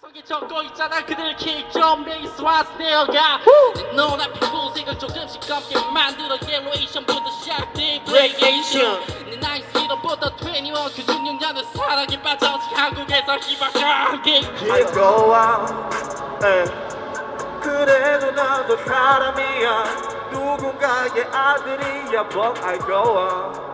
속에 적고 있잖아. 그들 킥좀 베이스와 스네어가 눈앞에 보색을 조금씩 검게 만들어 옐로에이션부터 시작돼 브레이게이션 내 나이 스피드보다 21그 중년자는 사랑에 빠졌지 한국에서 희망과 함께 I go out. 에. 그래도 나도 사람이야. 누군가의 아들이야. But I go out. 에.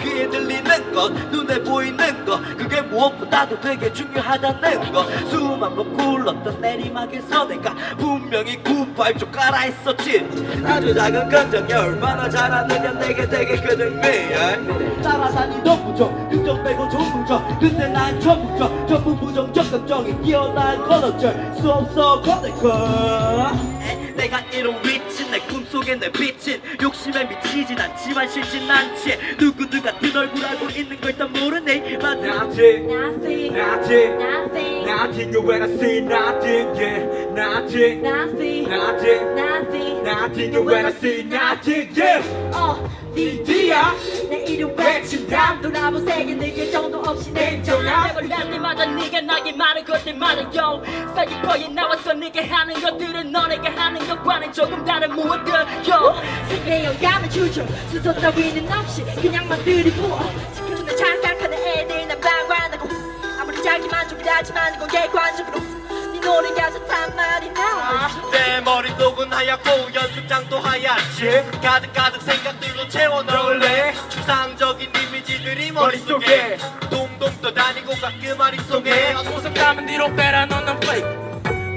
귀에 들리는 것 눈에 보이는 것 그게 무엇보다도 되게 중요하다는 것 수만 번 굴렀던 내리막에서 내가 분명히 98쪽 깔아 했었지. 아주 작은 감정이 얼마나 잘하느냐 내게 되게 그 등미야 따라다니던 부정 긍정 빼고 전부정 근데 난 전부정 전부 부정적 감정이 뛰어난 컬러쩔 수 없어 커넥터 내가 이룬 위치 내 꿈속에 내 빛은 욕심에 미치진 않지만 싫진 않지 누구들 같은 얼굴 알고 있는 걸 일단 모르네 맞아 Nothing, Nothing, nothing, nothing, nothing. You when I see nothing, yeah, nothing, nothing, nothing, nothing. nothing. You when I see nothing, yeah. 어, 니디야, 내 이름 외친다 돌아본 세계 네개 정도 없이 냉정한 랩을 할 때마다 네가 나게 말한 것들마다 yo 사기퍼에 나와서 네가 하는 것들은 너네가 하는 것 과는 조금 다른 무엇들. yo 세계에 영감을 주죠 순서 따위는 없이 그냥만 들이부어. 지켜주는 착각하는 애들 난 방관하고. 아무리 자기 만족이라지만 이건 객관적으로. 네 노래가 좋단 말이야. 내 머릿속은 하얗고 연습장도 하얗지. 가득가득 생각들로 채워 넣을래? 추상적인 이미지들이 머릿속에. 동동 떠다니고 가끔 아리송해. 웃음 담은 뒤로 빼라 넣는 플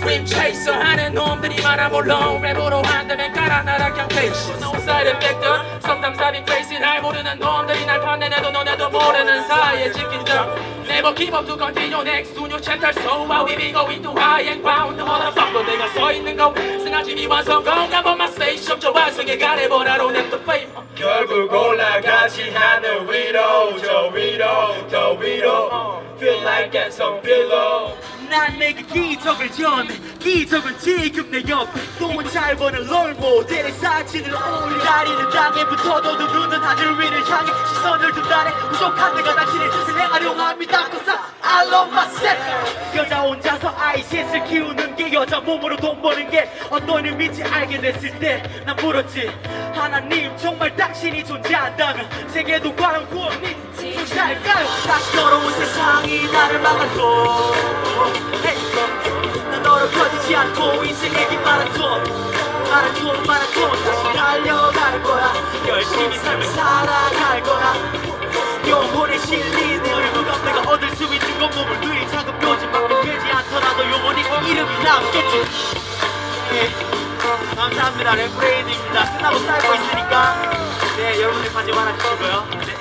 드림 체이서 하는 놈들이 많아 물론 랩으로 한다면 깔아 나라 캠페이션 No side effect Sometimes crazy 날 모르는 놈들이 날 판내내도 너네도 모르는 사이에 지킨 점 Never keep up to continue next to new chapter So how we be going to high and ground Motherfucker 내가 서 있는 거 승하지 미 완성공 I'm on my spaceship 저 완성의 가래보라로 냅둬 fame 결국 올라가지 하늘 위로 저 위로 더 위로 Feel like get some pillow. 난 내게 기적을 전해 기적을 지금 내 옆에. 똥잘 버는 롤 모델의 사진을 올리라리는 땅에 붙어도 두 눈은 하늘 위를 향해. 시선을 둔다네 부족한 내가 당신의 뜻을 행하려 합니다. Cause I love myself. 여자 혼자서 아이셋을 키우는 게 여자 몸으로 돈 버는 게 어떤 의미인지 알게 됐을 때 난 물었지. 하나님 정말 당신이 존재한다면 세계도 과연 구원이 다시 걸어온 세상이 나를 막아줘. 난 너를 버티지 않고 인생에게 마라톤 마라톤 마라톤 다시 달려갈 거야. 열심히 삶을 살아갈 거야. 영혼에 실린 얼굴과 내가 얻을 수 있는 건 몸을 들이 작은 묘지밖에 되지 않더라도 영원히 이름이 남겠지. 예, 감사합니다. 랩브레이드입니다. 끝나고 살고 있으니까. 네 여러분들 관심 많아 주시고요